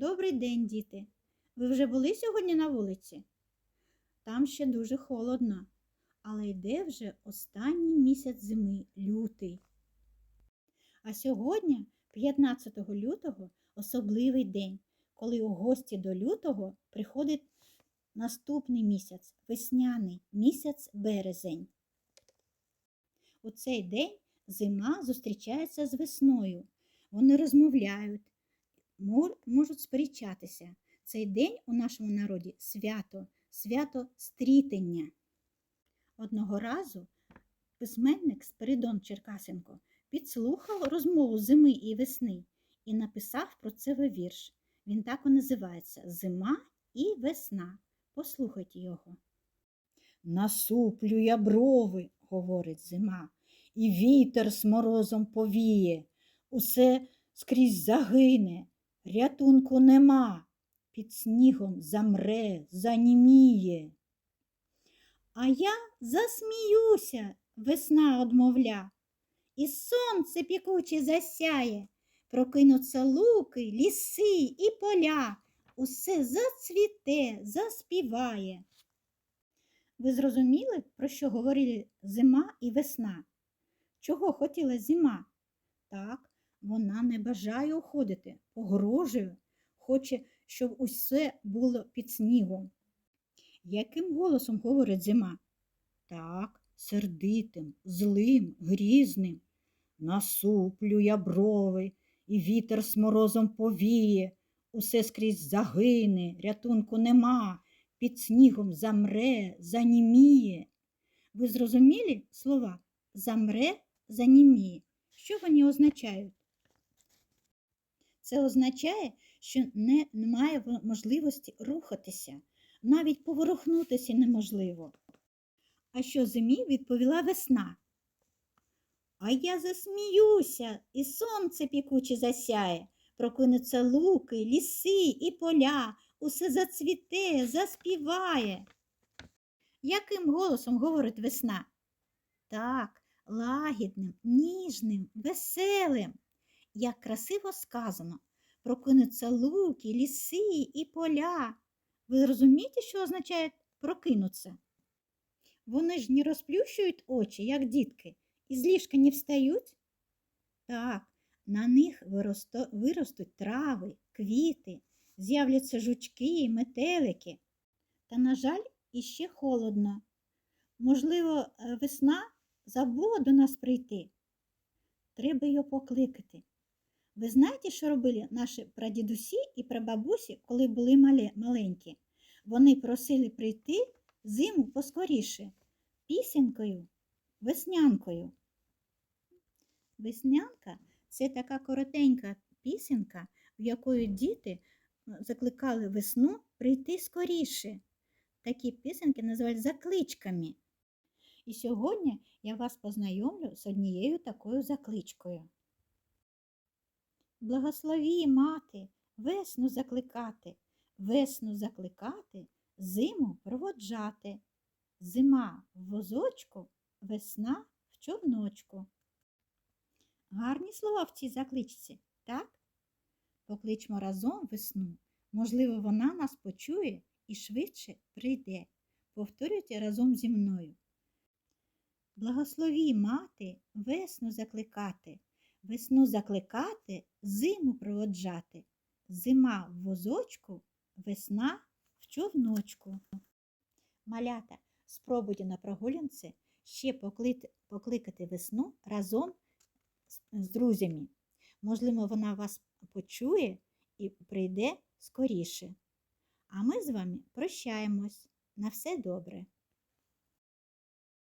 Добрий день, діти. Ви вже були сьогодні на вулиці? Там ще дуже холодно, але йде вже останній місяць зими, лютий. А сьогодні, 15 лютого, особливий день, коли у гості до лютого приходить наступний місяць, весняний місяць березень. У цей день зима зустрічається з весною. Вони розмовляють, можуть сперечатися. Цей день у нашому народі свято, свято стрітення. Одного разу письменник Спиридон Черкасенко підслухав розмову зими і весни і написав про це вірш. Він так і називається Зима і весна. Послухайте його. Насуплю я брови, говорить зима, і вітер з морозом повіє, усе скрізь загине, рятунку нема, під снігом замре, заніміє. А я засміюся, весна одмовля, і сонце пікуче засяє, прокинуться луки, ліси і поля, усе зацвіте, заспіває. Ви зрозуміли, про що говорили зима і весна? Чого хотіла зима? Так, вона не бажає уходити, погрожує, хоче, щоб усе було під снігом. Яким голосом говорить зима? Так, сердитим, злим, грізним. Насуплю я брови, і вітер з морозом повіє, усе скрізь загине, рятунку нема, під снігом замре, заніміє. Ви зрозуміли слова замре, заніміє? Що вони означають? Це означає, що не, немає можливості рухатися, навіть поворухнутися неможливо. А що зимі відповіла весна? А я засміюся, і сонце пікуче засяє, прокинуться луки, ліси і поля, усе зацвіте, заспіває. Яким голосом говорить весна? Так, лагідним, ніжним, веселим. Як красиво сказано, прокинуться луки, ліси і поля. Ви розумієте, що означає прокинуться? Вони ж не розплющують очі, як дітки, і з ліжка не встають. Так, на них виросто, виростуть трави, квіти, з'являться жучки, метелики. Та, на жаль, іще холодно. Можливо, е, весна забула до нас прийти. Треба його покликати. Ви знаєте, що робили наші прадідусі і прабабусі, коли були малі, маленькі? Вони просили прийти зиму поскоріше, пісенькою, веснянкою. Веснянка це така коротенька пісенька, в якої діти закликали весну прийти скоріше. Такі пісеньки називають закличками. І сьогодні я вас познайомлю з однією такою закличкою. Благослові, мати, весну закликати, весну закликати, зиму проводжати. Зима в возочку, весна в човночку. Гарні слова в цій закличці, так? Покличмо разом весну. Можливо, вона нас почує і швидше прийде. Повторюйте разом зі мною. Благослові мати, весну закликати, весну закликати, зиму проводжати. Зима в возочку, весна в човночку. Малята, спробуйте на прогулянці ще покликати весну разом з, друзями. Можливо, вона вас почує і прийде скоріше. А ми з вами прощаємось. На все добре.